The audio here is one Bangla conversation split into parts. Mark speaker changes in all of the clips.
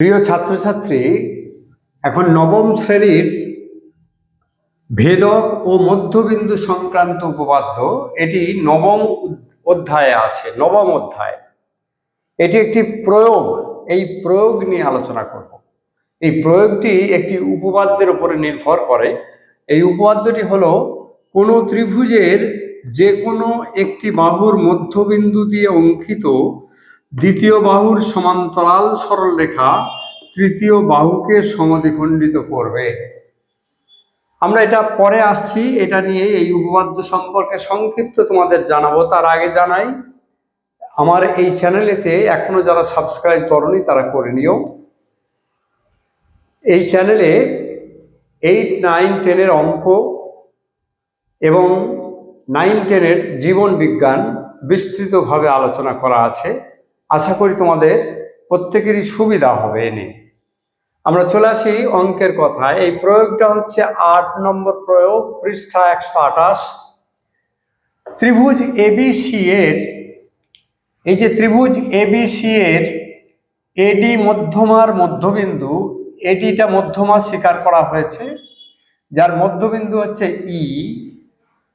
Speaker 1: প্রিয় ছাত্রছাত্রী, এখন নবম শ্রেণির ভেদক ও মধ্যবিন্দু সংক্রান্ত উপপাদ্য, এটি নবম অধ্যায়ে আছে, নবম অধ্যায়। এটি একটি প্রয়োগ, এই প্রয়োগ নিয়ে আলোচনা করব। এই প্রয়োগটি একটি উপপাদ্যের উপরে নির্ভর করে। এই উপপাদ্যটি হলো, কোনো ত্রিভুজের যে কোনো একটি বাহুর মধ্যবিন্দু দিয়ে অঙ্কিত দ্বিতীয় বাহুর সমান্তরাল সরলরেখা তৃতীয় বাহুকে সমদ্বিখণ্ডিত করবে। আমরা এটা পরে আসছি, এটা নিয়ে এই উপপাদ্য সম্পর্কে সংক্ষিপ্ত তোমাদের জানাব, তার আগে জানাই, আমার এই চ্যানেলেতে এখনও যারা সাবস্ক্রাইব করনি, তারা করে নিও। এই চ্যানেলে এইট নাইন টেনের অঙ্ক এবং নাইন টেনের জীবন বিজ্ঞান বিস্তৃতভাবে আলোচনা করা আছে। আশা করি তোমাদের প্রত্যেকেরই সুবিধা হবে এনে আমরা চলে আসি অঙ্কের কথায়। এই প্রয়োগটা হচ্ছে আট নম্বর প্রয়োগ, পৃষ্ঠা একশো আঠাশ। ত্রিভুজ এবিসি এর, এই যে ত্রিভুজ এবিসি এর, এডি মধ্যমার মধ্যবিন্দু, এডিটা মধ্যমা স্বীকার করা হয়েছে। যার মধ্যবিন্দু হচ্ছে ই।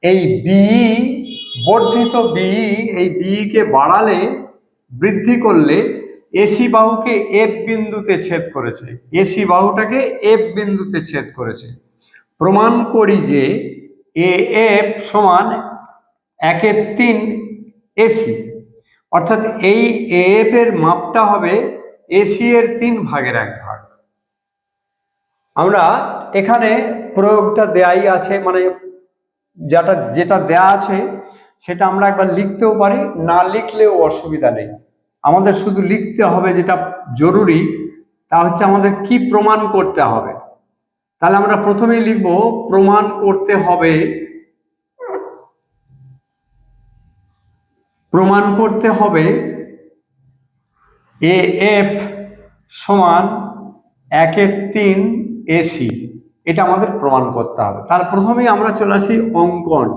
Speaker 1: এই বি, বর্ধিত বি, এই বিকে বাড়ালে বৃদ্ধি করলে এসি বাহুকে এফ বিন্দুতে ছেদ করেছে। এসি বাহুটাকে এফ বিন্দুতে ছেদ করেছে। প্রমাণ করি যে এ এফ সমান একের তিন এসি অর্থাৎ এই এফ এর মাপটা হবে এসি এর তিন ভাগের এক ভাগ। আমরা এখানে প্রয়োগটা দেয়াই আছে মানে যেটা যেটা দেয়া আছে, সেটা আমরা একবার লিখতেও পারি, না লিখলেও অসুবিধা নেই। আমাদের শুধু লিখতে হবে যেটা জরুরি, তা হচ্ছে আমাদের কি প্রমাণ করতে হবে। তাহলে আমরা প্রথমেই লিখব প্রমাণ করতে হবে। প্রমাণ করতে হবে এ এফ সমান একের তিন এসি এটা আমাদের প্রমাণ করতে হবে। তার প্রথমেই আমরা চলে আসি অঙ্কন।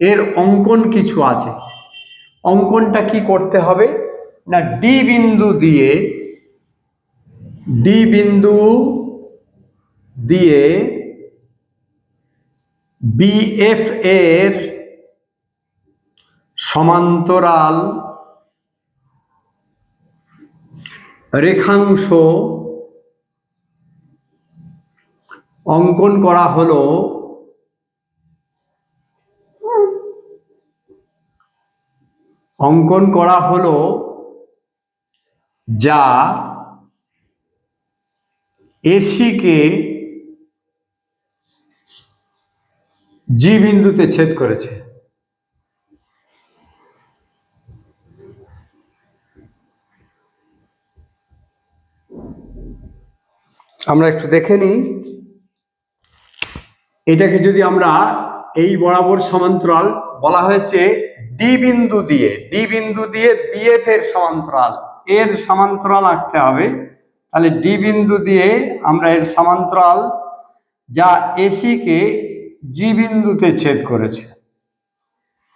Speaker 1: এর অঙ্কন কিছু আছে। অঙ্কনটা কি করতে হবে? না ডি বিন্দু দিয়ে ডি বিন্দু দিয়ে বিএফ এর সমান্তরাল রেখাংশ অঙ্কন করা হলো অঙ্কন করা হলো যা এসিকে জি বিন্দুতে ছেদ করেছে। আমরা একটু দেখে নিই। এটাকে যদি আমরা এই বরাবর সমান্তরাল বলা হয়েছে, ডি বিন্দু দিয়ে, ডি বিন্দু দিয়ে বিএফ এর সমান্তরাল। এর সমান্তরাল আঁকতে হবে। তাহলে ডি বিন্দু দিয়ে আমরা এর সমান্তরাল যা এসিকে জি বিন্দুতে ছেদ করেছে।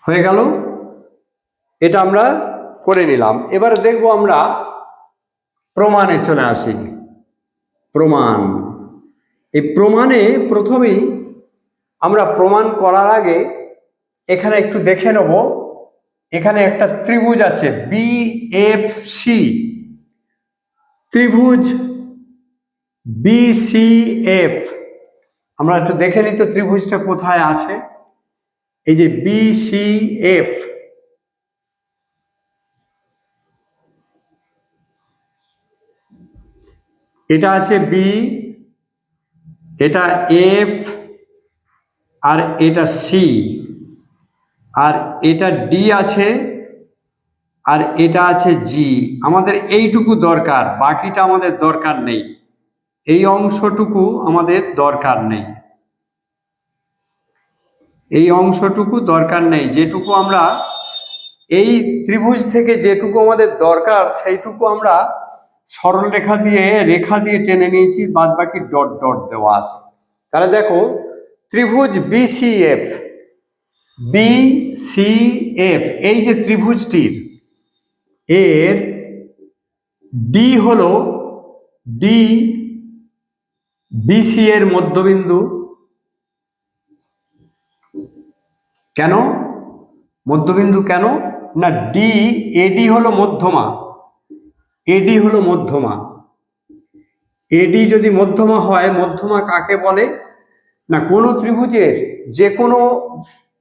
Speaker 1: হয়ে গেল? এটা আমরা করে নিলাম। এবার দেখব আমরা প্রমাণে চলে আসি। প্রমাণ। এই প্রমাণে প্রথমেই আমরা প্রমাণ করার আগে এখানে একটু দেখে নেব এখানে একটা ত্রিভুজ আছে বি এফ সি ত্রিভুজ বি সি এফ আমরা একটু দেখে নিই তো ত্রিভুজটা কোথায় আছে। এই যে বি সি এফ এটা আছে বি এটা এফ আর এটা সি আর এটা ডি আছে, আর এটা আছে জি আমাদের এইটুকু দরকার, বাকিটা আমাদের দরকার নেই। এই অংশটুকু আমাদের দরকার নেই। এই অংশটুকু দরকার নেই, যেটুকু আমরা, এই ত্রিভুজ থেকে যেটুকু আমাদের দরকার, সেইটুকু আমরা সরল রেখা দিয়ে রেখা দিয়ে টেনে নিয়েছি বাদ বাকি ডট ডট দেওয়া আছে। তাহলে দেখো, ত্রিভুজ বিসিএফ বিসিএফ এই যে ত্রিভুজটির, এর ডি হলো ডি বিসি এর মধ্যবিন্দু। কেন? মধ্যবিন্দু কেন? না ডি এডি হলো মধ্যমা। এডি হলো মধ্যমা। এডি যদি মধ্যমা হয়, মধ্যমা কাকে বলে? না, কোনো ত্রিভুজের যে কোনো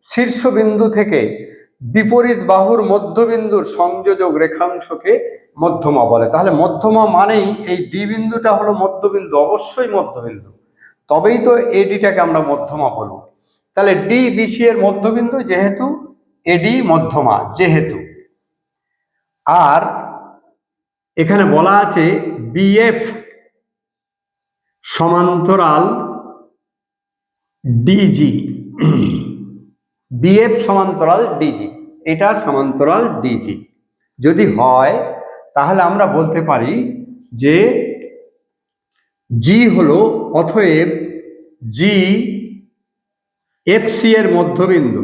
Speaker 1: শীর্ষবিন্দু থেকে বিপরীত বাহুর মধ্যবিন্দুর সংযোজক রেখাংশকে মধ্যমা বলে। তাহলে মধ্যমা মানেই এই ডি বিন্দুটা হলো মধ্যবিন্দু, অবশ্যই মধ্যবিন্দু। তবেই তো এডিটাকে আমরা মধ্যমা বলব। তাহলে ডি বিসি এর মধ্যবিন্দু যেহেতু এডি মধ্যমা যেহেতু। আর এখানে বলা আছে বিএফ সমান্তরাল ডিজি বিএফ সমান্তরাল ডিজি এটা সমান্তরাল ডিজি যদি হয়, তাহলে আমরা বলতে পারি যে জি হলো অথয়েব জি এফসি এর মধ্যবিন্দু।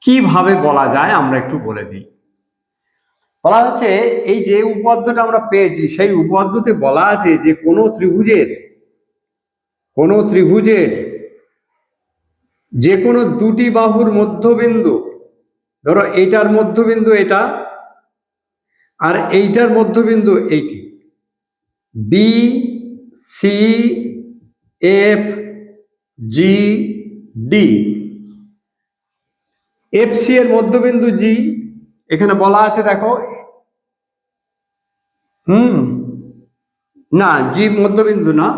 Speaker 1: কীভাবে বলা যায়, আমরা একটু বলে দিই। বলা হচ্ছে, এই যে উপপাদ্যটা আমরা পেয়েছি, সেই উপাদ্যতে বলা আছে যে কোনো ত্রিভুজের কোনো ত্রিভুজের যে কোনো দুটি বাহুর মধ্যবিন্দু, ধরো এইটার মধ্যবিন্দু এটা আর এইটার মধ্যবিন্দু এইটি। B C F G D F C এর মধ্যবিন্দু জি এখানে বলা আছে দেখো। হুম, না জি মধ্যবিন্দু না।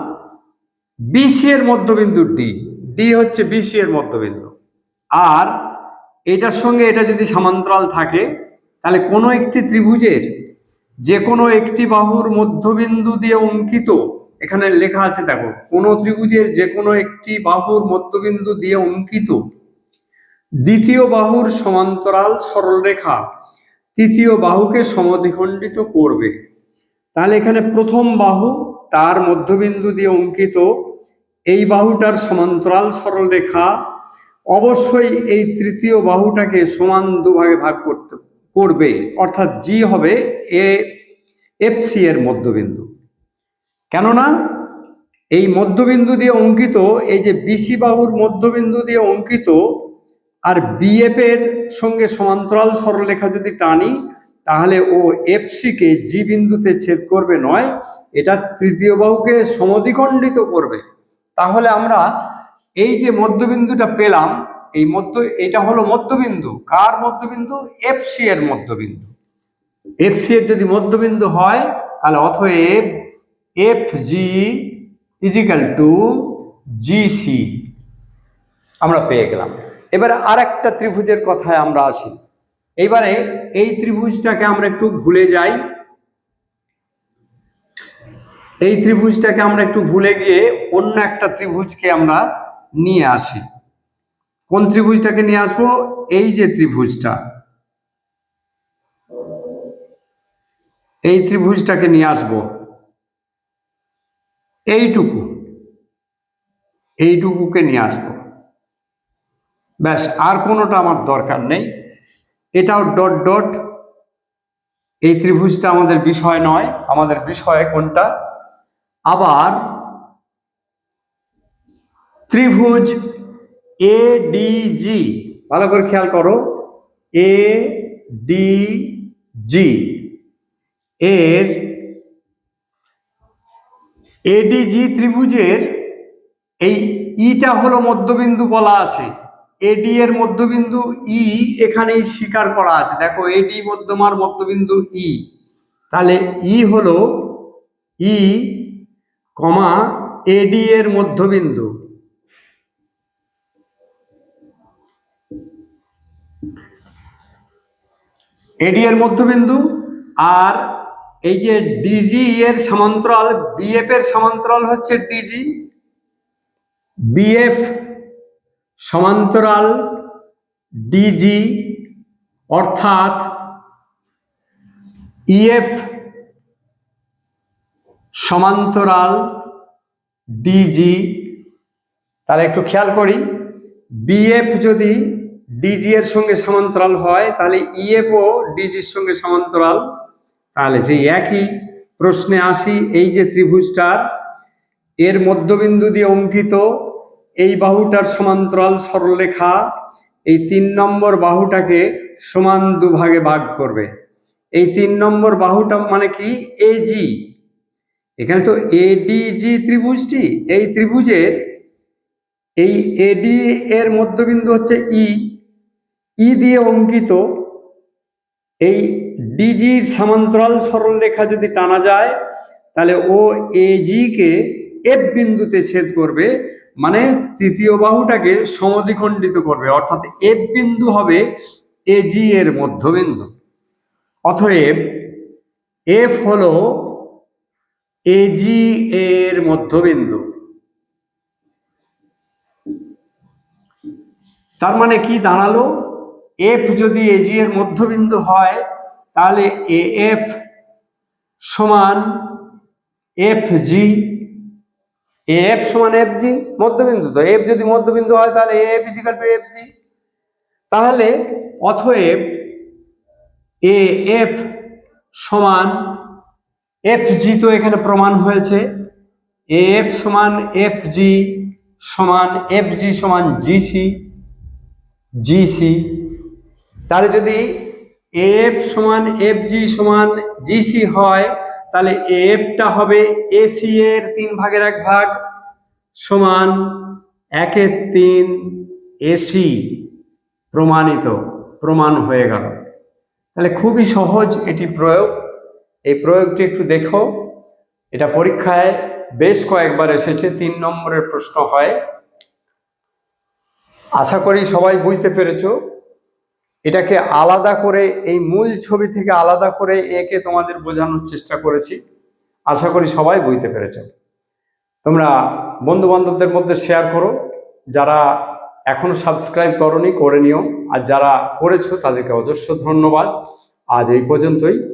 Speaker 1: বিসি এর মধ্যবিন্দু ডি ডি হচ্ছে বিসি এর মধ্যবিন্দু আর এটার সঙ্গে এটা যদি সমান্তরাল থাকে, তাহলে কোনো একটি ত্রিভুজের যে কোনো একটি বাহুর মধ্যবিন্দু দিয়ে অঙ্কিত, এখানে লেখা আছে দেখো, কোনো ত্রিভুজের যে কোনো একটি বাহুর মধ্যবিন্দু দিয়ে অঙ্কিত, দ্বিতীয় বাহুর সমান্তরাল সরলরেখা তৃতীয় বাহুকে সমদ্বিখণ্ডিত করবে। তাহলে এখানে প্রথম বাহু তার মধ্যবিন্দু দিয়ে অঙ্কিত এই বাহুটার সমান্তরাল সরলরেখা অবশ্যই এই তৃতীয় বাহুটাকে সমান দুভাগে ভাগ করতে, করবে। অর্থাৎ জি হবে এ এফ সি এর মধ্যবিন্দু। কেননা এই মধ্যবিন্দু দিয়ে অঙ্কিত, এই যে বিসি বাহুর মধ্যবিন্দু দিয়ে অঙ্কিত, আর বিএফ এর সঙ্গে সমান্তরাল সরলরেখা যদি টানি, তাহলে ও এফসিকে জি বিন্দুতে ছেদ করবে নয়, এটা তৃতীয় বাহুকে সমদ্বিখণ্ডিত করবে। তাহলে আমরা এই যে মধ্যবিন্দুটা পেলাম, এই মধ্য, এটা হলো মধ্যবিন্দু। কার মধ্যবিন্দু? এফসি এর মধ্যবিন্দু। এফসি এর যদি মধ্যবিন্দু হয়, তাহলে অতএব F G equal to GC আমরা পেয়ে গেলাম। এবারে আর একটা ত্রিভুজের কথায় আমরা আসি। এইবারে এই ত্রিভুজটাকে আমরা একটু ভুলে যাই। এই ত্রিভুজটাকে আমরা একটু ভুলে গিয়ে অন্য একটা ত্রিভুজকে আমরা নিয়ে আসি। কোন ত্রিভুজটাকে নিয়ে আসব? এই যে ত্রিভুজটা। এই ত্রিভুজটাকে নিয়ে আসব। এইটুকু। এইটুকুকে নিয়ে আসব। ব্যাস, আর কোনোটা আমার দরকার নেই। এটাও ডট ডট। এই ত্রিভুজটা আমাদের বিষয় নয়। আমাদের বিষয় কোনটা? আবার ত্রিভুজ এ ডি জি ভালো করে খেয়াল করো। এ ডি জি এর এডিজি ত্রিভুজের এই ইটা হলো মধ্যবিন্দু বলা আছে। এডি এর মধ্যবিন্দু ই এখানেই স্বীকার করা আছে। দেখো এডি মধ্যমার মধ্যবিন্দু ই তাহলে ই হলো ই কমা এডি এর মধ্যবিন্দু। এডি এর মধ্যবিন্দু আর এই যে ডিজি এর সমান্তরাল, বিএফ এর সমান্তরাল হচ্ছে ডিজি। বিএফ সমান্তরাল ডিজি, অর্থাৎ ইএফ সমান্তরাল ডিজি তাহলে একটু খেয়াল করি। বিএফ যদি ডিজি এর সঙ্গে সমান্তরাল হয়, তাহলে ইএফ ও ডিজির সঙ্গে সমান্তরাল। তাহলে সেই একই প্রশ্নে আসি, এই যে ত্রিভুজটার, এর মধ্যবিন্দু দিয়ে অঙ্কিত, এই বাহুটার সমান্তরাল সরলরেখা, এই তিন নম্বর বাহুটাকে সমান দুভাগে ভাগ করবে। এই তিন নম্বর বাহুটা মানে কি? এজি এখানে তো এডিজি ত্রিভুজটি, এই ত্রিভুজের, এই এডি এর মধ্যবিন্দু হচ্ছে ই ই দিয়ে অঙ্কিত এই ডিজির সমান্তরাল সরলরেখা যদি টানা যায়, তাহলে ও এজি কে এফ বিন্দুতে ছেদ করবে মানে তৃতীয় বাহুটাকে সমদ্বিখণ্ডিত করবে, অর্থাৎ এফ বিন্দু হবে এজি এর মধ্যবিন্দু। অতএব এফ হলো এজি এর মধ্যবিন্দু। তার মানে কি দাঁড়াল? এফ যদি এজি এর মধ্যবিন্দু হয়, তাহলে এ এফ সমান এফ জি এফ সমান এফ জি মধ্যবিন্দু তো। এফ যদি মধ্যবিন্দু হয়, তাহলে F equal to F G তাহলে অথএব এ এফ সমান এফ জি তো এখানে প্রমাণ হয়েছে। এফ সমান এফ জি সমান এফ জি সমান জিসি জিসি তাহলে যদি এফ সমান এফ জি সমান জিসি হয়, তাহলে এফটা হবে এসি এর তিন ভাগের এক ভাগ সমান একের তিন এসি প্রমাণিত, প্রমাণ হয়ে গেল। তাহলে খুবই সহজ এটি প্রয়োগ। এই প্রয়োগটি একটু দেখো। এটা পরীক্ষায় বেশ কয়েকবার এসেছে, তিন নম্বরের প্রশ্ন হয়। আশা করি সবাই বুঝতে পেরেছ। এটাকে আলাদা করে, এই মূল ছবি থেকে আলাদা করে একে তোমাদের বোঝানোর চেষ্টা করেছি। আশা করি সবাই বুঝতে পেরেছ। তোমরা বন্ধু বান্ধবদের মধ্যে শেয়ার করো। যারা এখনও সাবস্ক্রাইব করনি, করে নিও। আর যারা করেছ, তাদেরকে অজস্র ধন্যবাদ। আজ এই পর্যন্তই।